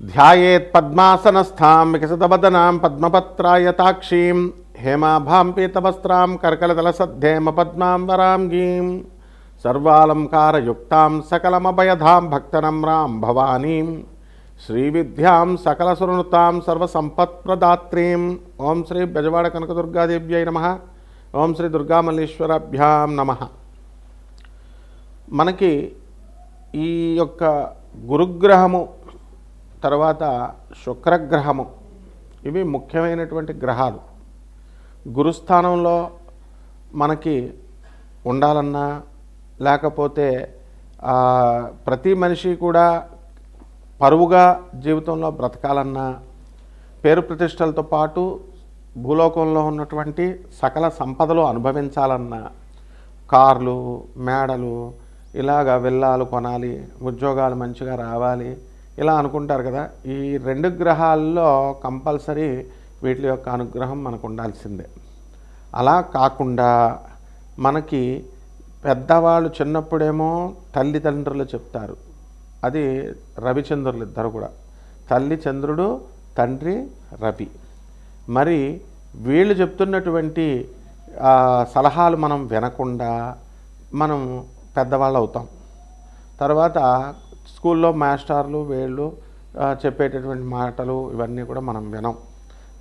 ధ్యాయేత్ పద్మాసనస్థాం వికసితవదనాం పద్మపత్రాయతాక్షీం హేమాభాం పీతవస్త్రాం కర్కలతలసద్ధేమ పద్మాం వరాంగీం. సర్వాలంకారయుక్తాం సకలమభయధాం భక్తనమ్రాం భవానీం. శ్రీవిద్యాం సకలసునుతాం సర్వసంపత్ప్రదాత్రీం. ఓం శ్రీ బెజవాడ కనకదుర్గాదేవ్యై నమ. ఓం శ్రీ దుర్గామల్లేశ్వరభ్యాం నమ. మనకి ఈ యొక్క గురుగ్రహము తర్వాత శుక్రగ్రహము. ఇవి ముఖ్యమైనటువంటి గ్రహాలు. గురుస్థానంలో మనకి ఉండాలన్నా లేకపోతే ప్రతి మనిషి కూడా పరువుగా జీవితంలో బ్రతకాలన్నా పేరు ప్రతిష్టలతో పాటు భూలోకంలో ఉన్నటువంటి సకల సంపదలు అనుభవించాలన్నా కార్లు మేడలు ఇలాగా విల్లాలు కొనాలి ఉద్యోగాలు మంచిగా రావాలి ఇలా అనుకుంటారు కదా ఈ రెండు గ్రహాల్లో కంపల్సరీ వీటి యొక్క అనుగ్రహం మనకు ఉండాల్సిందే. అలా కాకుండా మనకి పెద్దవాళ్ళు చిన్నప్పుడేమో తల్లిదండ్రులు చెప్తారు. అది రవిచంద్రులు ఇద్దరు కూడా. తల్లి చంద్రుడు తండ్రి రవి. మరి వీళ్ళు చెప్తున్నటువంటి సలహాలు మనం వినకుండా మనం పెద్దవాళ్ళు అవుతాం తర్వాత స్కూల్లో మాస్టర్లు వీళ్ళు చెప్పేటటువంటి మాటలు ఇవన్నీ కూడా మనం వినం.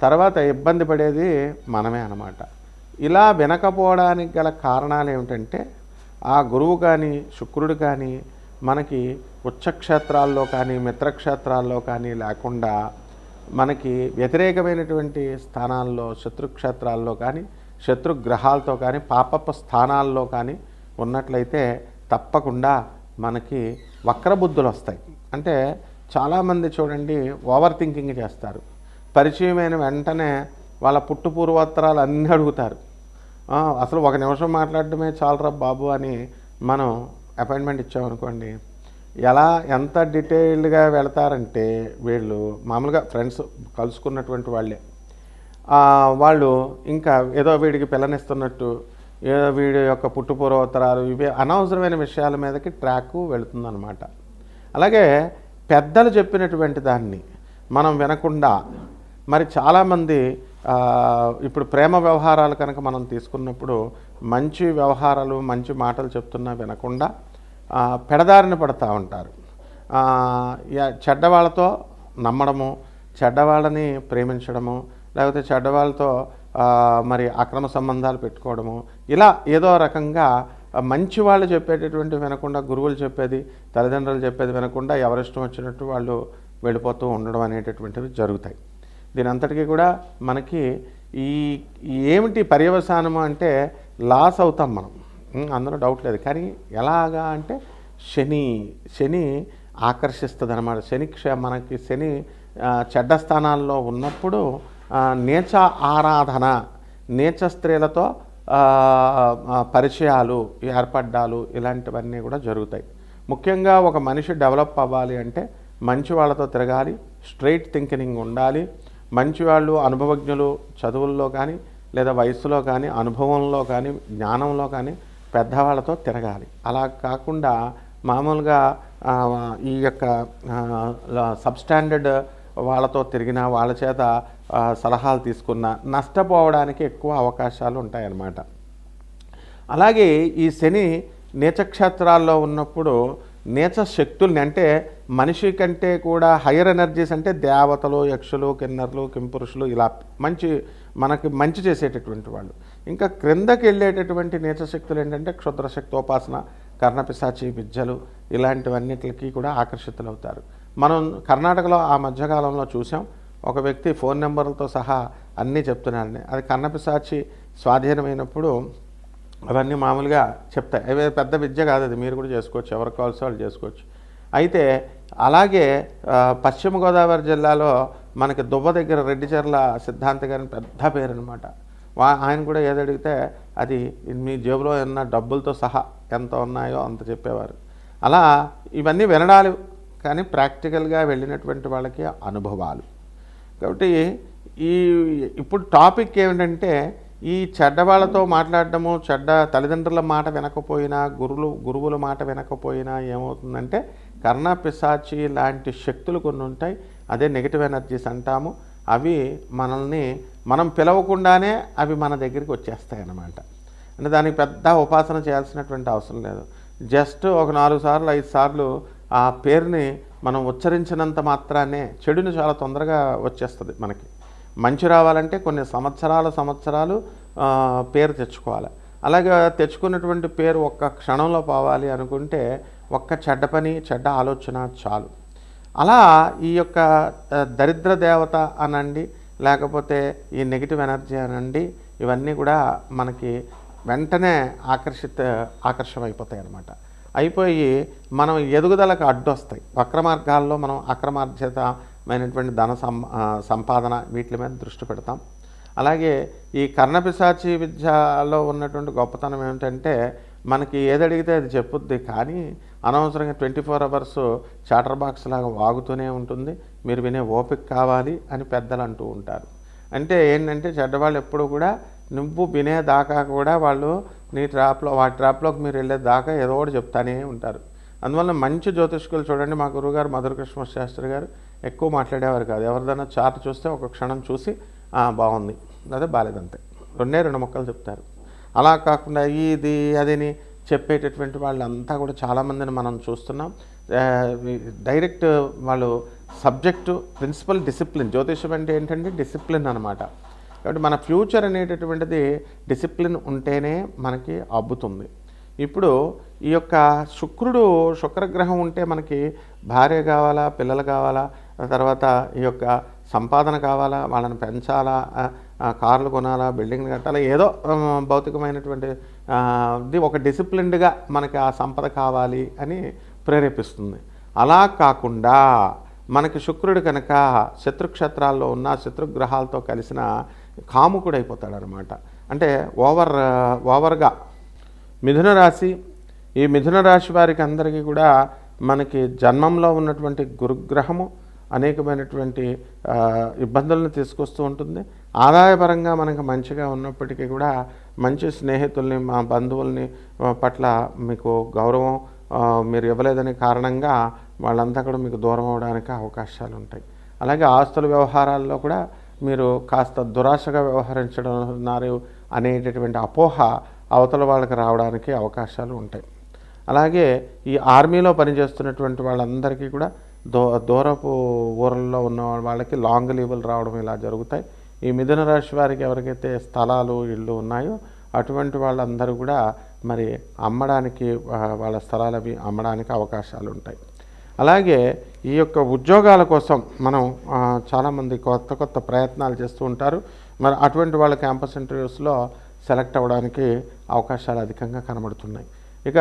తర్వాత ఇబ్బంది పడేది మనమే అన్నమాట. ఇలా వినకపోవడానికి గల కారణాలు ఏమిటంటే ఆ గురువు కానీ శుక్రుడు కానీ మనకి ఉచ్చక్షేత్రాల్లో కానీ మిత్రక్షేత్రాల్లో కానీ లేకుండా మనకి వ్యతిరేకమైనటువంటి స్థానాల్లో శత్రుక్షేత్రాల్లో కానీ శత్రుగ్రహాలతో కానీ పాపపు స్థానాల్లో కానీ ఉన్నట్లయితే తప్పకుండా మనకి వక్రబుద్ధులు వస్తాయి అంటే చాలామంది చూడండి ఓవర్ థింకింగ్ చేస్తారు. పరిచయమైన వెంటనే వాళ్ళ పుట్టు పూర్వోత్తరాలు అన్నీ అడుగుతారు. అసలు ఒక నిమిషం మాట్లాడటమే చాలరా బాబు అని మనం అపాయింట్మెంట్ ఇచ్చామనుకోండి. ఎలా ఎంత డీటెయిల్డ్గా వెళతారంటే వీళ్ళు మామూలుగా ఫ్రెండ్స్ కలుసుకున్నటువంటి వాళ్ళే. వాళ్ళు ఇంకా ఏదో వీడికి పిల్లనిస్తున్నట్టు ఏదో వీడి యొక్క పుట్టుపూర్వోత్తరాలు ఇవి అనవసరమైన విషయాల మీదకి ట్రాక్ వెళుతుందన్నమాట. అలాగే పెద్దలు చెప్పినటువంటి దాన్ని మనం వినకుండా మరి చాలామంది ఇప్పుడు ప్రేమ వ్యవహారాలు కనుక మనం తీసుకున్నప్పుడు మంచి వ్యవహారాలు మంచి మాటలు చెప్తున్నా వినకుండా పెడదారిన పడతా ఉంటారు. చెడ్డవాళ్ళతో నమ్మడము చెడ్డవాళ్ళని ప్రేమించడము లేకపోతే చెడ్డవాళ్ళతో మరి అక్రమ సంబంధాలు పెట్టుకోవడము. ఇలా ఏదో రకంగా మంచి వాళ్ళు చెప్పేటటువంటి వినకుండా గురువులు చెప్పేది తల్లిదండ్రులు చెప్పేది వినకుండా ఎవరిష్టం వచ్చినట్టు వాళ్ళు వెళ్ళిపోతూ ఉండడం అనేటటువంటివి జరుగుతాయి. దీని అంతటికీ కూడా మనకి ఈ ఏమిటి పర్యవసానము అంటే లాస్ అవుతాం మనం. అందులో డౌట్ లేదు. కానీ ఎలాగా అంటే శని శని ఆకర్షిస్తుంది అనమాట శని క్ష మనకి శని చెడ్డ స్థానాల్లో ఉన్నప్పుడు నీచ ఆరాధన నీచ స్త్రీలతో పరిచయాలు ఏర్పడ్డాలు ఇలాంటివన్నీ కూడా జరుగుతాయి. ముఖ్యంగా ఒక మనిషి డెవలప్ అవ్వాలి అంటే మంచి వాళ్ళతో తిరగాలి స్ట్రైట్ థింకింగ్ ఉండాలి. మంచి వాళ్ళు అనుభవజ్ఞులు చదువుల్లో కానీ లేదా వయసులో కానీ అనుభవంలో కానీ జ్ఞానంలో కానీ పెద్దవాళ్ళతో తిరగాలి. అలా కాకుండా మామూలుగా ఈ యొక్క సబ్స్టాండర్డ్ వాళ్ళతో తిరిగిన వాళ్ళ చేత సలహాలు తీసుకున్న నష్టపోవడానికి ఎక్కువ అవకాశాలు ఉంటాయన్నమాట. అలాగే ఈ శని నీచక్షేత్రాల్లో ఉన్నప్పుడు నీచ శక్తుల్ని అంటే మనిషి కంటే కూడా హయ్యర్ ఎనర్జీస్ అంటే దేవతలు యక్షులు కిన్నర్లు కింపురుషులు ఇలా మంచి మనకి మంచి చేసేటటువంటి వాళ్ళు. ఇంకా క్రిందకి వెళ్ళేటటువంటి నీచ శక్తులు ఏంటంటే క్షుద్ర శక్తోపాసన కర్ణపిశాచి విద్యలు ఇలాంటివన్నిటికి కూడా ఆకర్షితులవుతారు. మనం కర్ణాటకలో ఆ మధ్యకాలంలో చూసాం. ఒక వ్యక్తి ఫోన్ నెంబర్లతో సహా అన్నీ చెప్తున్నాడని అది కన్నపిసాచి స్వాధీనమైనప్పుడు అవన్నీ మామూలుగా చెప్తాయి అవి పెద్ద విద్య కాదు అది. మీరు కూడా చేసుకోవచ్చు. ఎవరికి కావాల్సి వాళ్ళు చేసుకోవచ్చు. అయితే అలాగే పశ్చిమ గోదావరి జిల్లాలో మనకి దువ్వ దగ్గర రెడ్డిచర్ల సిద్ధాంత గారిని పెద్ద పేరు అనమాట వా ఆయన కూడా ఏది అడిగితే అది మీ జేబులో ఉన్న డబ్బులతో సహా ఎంత ఉన్నాయో అంత చెప్పేవారు. అలా ఇవన్నీ వినడాలు కానీ ప్రాక్టికల్గా వెళ్ళినటువంటి వాళ్ళకి అనుభవాలు. కాబట్టి ఈ ఇప్పుడు టాపిక్ ఏమిటంటే ఈ చెడ్డ వాళ్ళతో చెడ్డ తల్లిదండ్రుల మాట వినకపోయినా గురువులు గురువుల మాట వినకపోయినా ఏమవుతుందంటే కర్ణ పిశాచి లాంటి శక్తులు కొన్ని ఉంటాయి. అదే నెగిటివ్ ఎనర్జీస్ అంటాము. అవి మనల్ని మనం పిలవకుండానే అవి మన దగ్గరికి వచ్చేస్తాయి అన్నమాట. అంటే దానికి పెద్ద ఉపాసన చేయాల్సినటువంటి అవసరం లేదు. జస్ట్ ఒక నాలుగు సార్లు ఐదు సార్లు ఆ పేరుని మనం ఉచ్చరించినంత మాత్రాన్నే చెడుని చాలా తొందరగా వచ్చేస్తుంది మనకి. మంచి రావాలంటే కొన్ని సంవత్సరాల సంవత్సరాలు పేరు తెచ్చుకోవాలి. అలాగే తెచ్చుకున్నటువంటి పేరు ఒక్క క్షణంలో పోవాలి అనుకుంటే ఒక్క చెడ్డ పని చెడ్డ ఆలోచన చాలు. అలా ఈ యొక్క దరిద్ర దేవత అనండి లేకపోతే ఈ నెగిటివ్ ఎనర్జీ అనండి ఇవన్నీ కూడా మనకి వెంటనే ఆకర్షిత ఆకర్షమైపోతాయి అన్నమాట అయిపోయి మనం ఎదుగుదలకు అడ్డొస్తాయి. వక్ర మార్గాల్లో మనం అక్రమార్జితమైనటువంటి ధన సం సంపాదన వీటి మీద దృష్టి పెడతాం. అలాగే ఈ కర్ణపిశాచి విద్యలో ఉన్నటువంటి గొప్పతనం ఏమిటంటే మనకి ఏది అడిగితే అది చెప్పుద్ది కానీ అనవసరంగా twenty four hours chatter box లాగా వాగుతూనే ఉంటుంది. మీరు వినే ఓపిక కావాలి అని పెద్దలు అంటూ ఉంటారు. అంటే ఏంటంటే చెడ్డవాళ్ళు ఎప్పుడు కూడా నువ్వు వినేదాకా కూడా వాళ్ళు నీ ట్రాప్లో వాటి ట్రాప్లోకి మీరు వెళ్ళే దాకా ఏదో ఒకటి చెప్తానే ఉంటారు. అందువల్ల మంచి జ్యోతిష్కులు చూడండి మా గురుగారు మధుర కృష్ణ శాస్త్రి గారు ఎక్కువ మాట్లాడేవారు కాదు. ఎవరిదైనా చార్ట్ చూస్తే ఒక క్షణం చూసి బాగుంది. అదే బాలేదంతే. రెండే రెండు మొక్కలు చెప్తారు. అలా కాకుండా ఇది అదిని చెప్పేటటువంటి వాళ్ళంతా కూడా చాలామందిని మనం చూస్తున్నాం. డైరెక్ట్ వాళ్ళు సబ్జెక్టు ప్రిన్సిపల్ డిసిప్లిన్ జ్యోతిషం అంటే ఏంటంటే డిసిప్లిన్ అనమాట కాబట్టి మన ఫ్యూచర్ అనేటటువంటిది డిసిప్లిన్ ఉంటేనే మనకి అబ్బుతుంది. ఇప్పుడు ఈ యొక్క శుక్రుడు శుక్రగ్రహం ఉంటే మనకి భార్య కావాలా పిల్లలు కావాలా తర్వాత ఈ యొక్క సంపాదన కావాలా వాళ్ళని పెంచాలా కార్లు కొనాలా బిల్డింగ్లు కట్టాలా ఏదో భౌతికమైనటువంటి ఇది ఒక డిసిప్లిన్డ్గా మనకి ఆ సంపద కావాలి అని ప్రేరేపిస్తుంది. అలా కాకుండా మనకి శుక్రుడు కనుక శత్రుక్షేత్రాల్లో ఉన్న శత్రుగ్రహాలతో కలిసిన కాముకుడైపోతాడనమాట. అంటే ఓవర్ ఓవర్గా మిథున రాశి ఈ మిథున రాశి వారికి అందరికీ కూడా మనకి జన్మంలో ఉన్నటువంటి గురుగ్రహము అనేకమైనటువంటి ఇబ్బందులను తీసుకొస్తూ ఉంటుంది. ఆదాయపరంగా మనకు మంచిగా ఉన్నప్పటికీ కూడా మంచి స్నేహితుల్ని మా బంధువుల్ని పట్ల మీకు గౌరవం మీరు ఇవ్వలేదనే కారణంగా వాళ్ళంతా కూడా మీకు దూరం అవడానికి అవకాశాలు ఉంటాయి అలాగే ఆస్తుల వ్యవహారాల్లో కూడా మీరు కాస్త దురాశగా వ్యవహరించడం అనేటటువంటి అపోహ అవతల వాళ్ళకి రావడానికి అవకాశాలు ఉంటాయి. అలాగే ఈ ఆర్మీలో పనిచేస్తున్నటువంటి వాళ్ళందరికీ కూడా దో దూరపు ఊర్లలో ఉన్న వాళ్ళకి లాంగ్ లీవులు రావడం ఇలా జరుగుతాయి. ఈ మిథున రాశి వారికి ఎవరికైతే స్థలాలు ఇళ్ళు ఉన్నాయో అటువంటి వాళ్ళందరూ కూడా మరి అమ్మడానికి వాళ్ళ స్థలాలు అవి అమ్మడానికి అవకాశాలు ఉంటాయి. అలాగే ఈ యొక్క ఉద్యోగాల కోసం మనం చాలామంది కొత్త కొత్త ప్రయత్నాలు చేస్తూ ఉంటారు. మరి అటువంటి వాళ్ళ క్యాంపస్ ఇంటర్వ్యూస్లో సెలెక్ట్ అవ్వడానికి అవకాశాలు అధికంగా కనబడుతున్నాయి. ఇక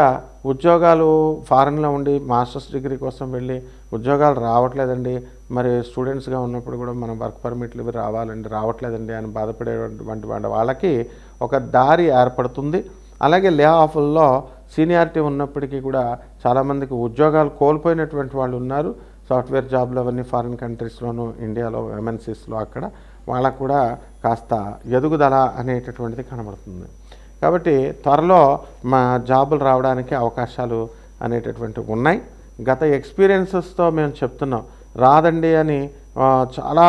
ఉద్యోగాలు ఫారెన్లో ఉండి మాస్టర్స్ డిగ్రీ కోసం వెళ్ళి ఉద్యోగాలు రావట్లేదండి. మరి స్టూడెంట్స్గా ఉన్నప్పుడు కూడా మనం వర్క్ పర్మిట్లు ఇవి రావాలండి రావట్లేదండి అని బాధపడేటువంటి వాళ్ళకి ఒక దారి ఏర్పడుతుంది. అలాగే లే ఆఫ్ల్లో సీనియారిటీ ఉన్నప్పటికీ కూడా చాలామందికి ఉద్యోగాలు కోల్పోయినటువంటి వాళ్ళు ఉన్నారు. సాఫ్ట్వేర్ జాబ్లు అవన్నీ ఫారిన్ కంట్రీస్లోను ఇండియాలో ఎంఎన్సీస్లో అక్కడ వాళ్ళకు కూడా కాస్త ఎదుగుదల అనేటటువంటిది కనబడుతుంది. కాబట్టి త్వరలో మా జాబులు రావడానికి అవకాశాలు అనేటటువంటివి ఉన్నాయి. గత ఎక్స్పీరియన్సెస్తో మేము చెప్తున్నాం రాదండి అని చాలా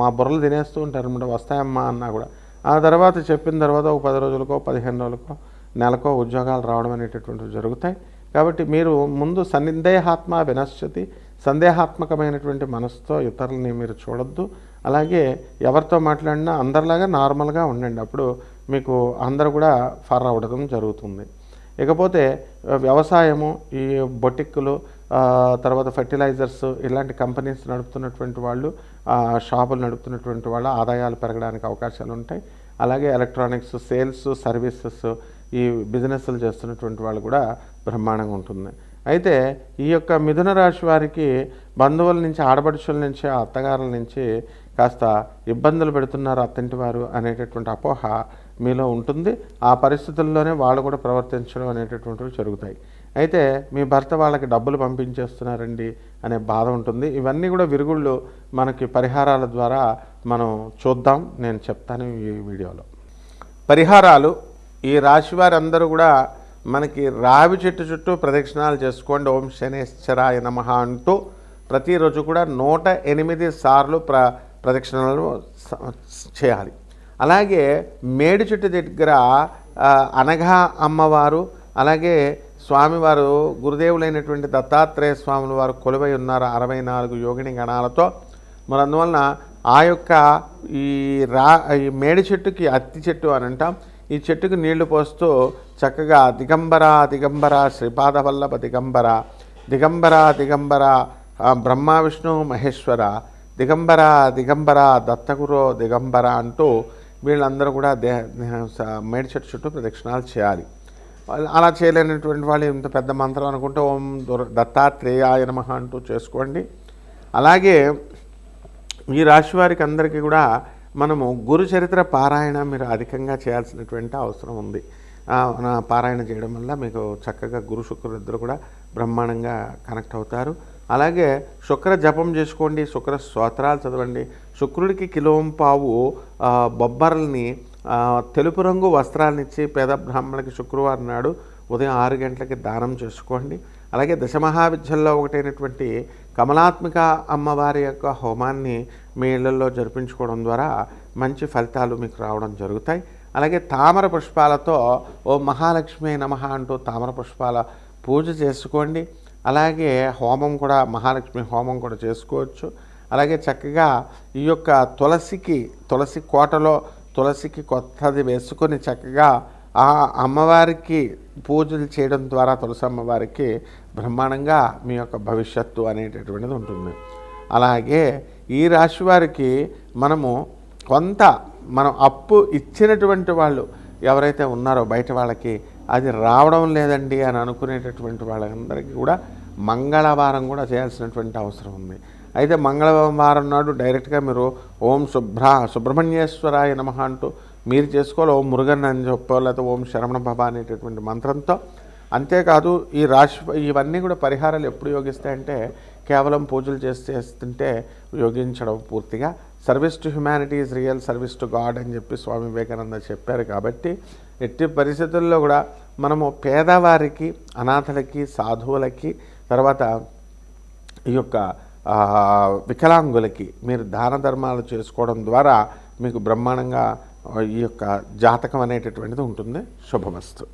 మా బుర్రలు తినేస్తూ ఉంటారు అనమాట వస్తాయమ్మా అన్నా కూడా. ఆ తర్వాత చెప్పిన తర్వాత ఒక పది రోజులకో పదిహేను రోజులకో నెలకో ఉద్యోగాలు రావడం అనేటటువంటివి జరుగుతాయి. కాబట్టి మీరు ముందు సందేహాత్మ వినశ్యతి సందేహాత్మకమైనటువంటి మనసుతో ఇతరులని మీరు చూడొద్దు. అలాగే ఎవరితో మాట్లాడినా అందరిలాగా నార్మల్గా ఉండండి. అప్పుడు మీకు అందరూ కూడా ఫర్ అవ్వడం జరుగుతుంది. ఇకపోతే వ్యవసాయము ఈ బొటిక్కులు తర్వాత ఫెర్టిలైజర్స్ ఇలాంటి కంపెనీస్ నడుపుతున్నటువంటి వాళ్ళు షాపులు నడుపుతున్నటువంటి వాళ్ళ ఆదాయాలు పెరగడానికి అవకాశాలు ఉంటాయి అలాగే ఎలక్ట్రానిక్స్ సేల్స్ సర్వీసెస్ ఈ బిజినెస్లు చేస్తున్నటువంటి వాళ్ళు కూడా బ్రహ్మాండంగా ఉంటుంది. అయితే ఈ యొక్క మిథున రాశి వారికి బంధువుల నుంచి ఆడపడుచుల నుంచి అత్తగారుల నుంచి కాస్త ఇబ్బందులు పెడుతున్నారు అత్తంటి వారు అనేటటువంటి అపోహ మీలో ఉంటుంది. ఆ పరిస్థితుల్లోనే వాళ్ళు కూడా ప్రవర్తించడం అనేటటువంటివి జరుగుతాయి. అయితే మీ భర్త వాళ్ళకి డబ్బులు పంపించేస్తున్నారండి అనే బాధ ఉంటుంది. ఇవన్నీ కూడా విరుగుళ్ళు మనకి పరిహారాల ద్వారా మనం చూద్దాం. నేను చెప్తాను ఈ వీడియోలో. పరిహారాలు ఈ రాశి వారందరూ కూడా మనకి రావి చెట్టు చుట్టూ ప్రదక్షిణాలు చేసుకోండి. ఓం శనేశ్వరాయ నమ అంటూ ప్రతిరోజు కూడా నూట ఎనిమిది సార్లు ప్ర ప్రదక్షిణలు చేయాలి. అలాగే మేడి చెట్టు దగ్గర అనఘా అమ్మవారు అలాగే స్వామివారు గురుదేవులైనటువంటి దత్తాత్రేయ స్వాముల వారు కొలువై ఉన్నారు అరవై నాలుగు యోగిని గణాలతో. మరి అందువలన ఆ యొక్క ఈ రా ఈ మేడి చెట్టుకి అత్తి చెట్టు అని అంటాం. ఈ చెట్టుకు నీళ్ళు పోస్తూ చక్కగా దిగంబర దిగంబర శ్రీపాదవల్లభ దిగంబర దిగంబర దిగంబర బ్రహ్మ విష్ణు మహేశ్వర దిగంబర దిగంబర దత్తగురో దిగంబర అంటూ వీళ్ళందరూ కూడా దే స- మేడి చెట్టు చుట్టూ ప్రదక్షిణాలు చేయాలి. అలా చేయలేనటువంటి వాళ్ళు ఇంత పెద్ద మంత్రం అనుకుంటే ఓం దుర్ దత్తాత్రేయాయ నమః అంటూ చేసుకోండి. అలాగే ఈ రాశి వారికి అందరికీ కూడా మనము గురు చరిత్ర పారాయణ మీరు అధికంగా చేయాల్సినటువంటి అవసరం ఉంది. పారాయణ చేయడం వల్ల మీకు చక్కగా గురు శుక్రులు ఇద్దరు కూడా బ్రహ్మాండంగా కనెక్ట్ అవుతారు. అలాగే శుక్ర జపం చేసుకోండి శుక్ర స్తోత్రాలు చదవండి. శుక్రుడికి కిలోం పావు బొబ్బర్లని తెలుపు రంగు వస్త్రాలను ఇచ్చి పేద బ్రాహ్మణులకి శుక్రవారం నాడు ఉదయం ఆరు గంటలకి దానం చేసుకోండి. అలాగే దశమహావిద్యల్లో ఒకటైనటువంటి కమలాత్మిక అమ్మవారి యొక్క హోమాన్ని మీ ఇళ్ళలో జరిపించుకోవడం ద్వారా మంచి ఫలితాలు మీకు రావడం జరుగుతాయి. అలాగే తామర పుష్పాలతో ఓ మహాలక్ష్మి నమ అంటూ తామర పుష్పాల పూజ చేసుకోండి. అలాగే హోమం కూడా మహాలక్ష్మి హోమం కూడా చేసుకోవచ్చు. అలాగే చక్కగా ఈ యొక్క తులసికి తులసి కోటలో తులసికి కొత్తది వేసుకొని చక్కగా ఆ అమ్మవారికి పూజలు చేయడం ద్వారా తులసి అమ్మవారికి బ్రహ్మాండంగా మీ యొక్క భవిష్యత్తు అనేటటువంటిది ఉంటుంది. అలాగే ఈ రాశి వారికి మనము కొంత మనం అప్పు ఇచ్చినటువంటి వాళ్ళు ఎవరైతే ఉన్నారో బయట వాళ్ళకి అది రావడం లేదండి అని అనుకునేటటువంటి వాళ్ళందరికీ కూడా మంగళవారం కూడా చేయాల్సినటువంటి అవసరం ఉంది. అయితే మంగళవారం నాడు డైరెక్ట్గా మీరు ఓం శుభ్ర సుబ్రహ్మణ్యేశ్వరాయ నమ అంటూ మీరు చేసుకోవాలి. ఓం మురుగన్ అని చెప్పో లేకపోతే ఓం శరవణ భవ అనేటటువంటి మంత్రంతో. అంతేకాదు ఈ రాశి ఇవన్నీ కూడా పరిహారాలు ఎప్పుడు యోగిస్తాయంటే కేవలం పూజలు చేస్తుంటే యోగించడం పూర్తిగా. Service to humanity is real service to God అని చెప్పి స్వామి వివేకానంద చెప్పారు కాబట్టి ఎట్టి పరిస్థితుల్లో కూడా మనము పేదవారికి అనాథలకి సాధువులకి తర్వాత ఈ యొక్క వికలాంగులకి మీరు దాన ధర్మాలు చేసుకోవడం ద్వారా మీకు బ్రహ్మాండంగా ఈ యొక్క జాతకం అనేటటువంటిది ఉంటుంది. శుభమస్తు.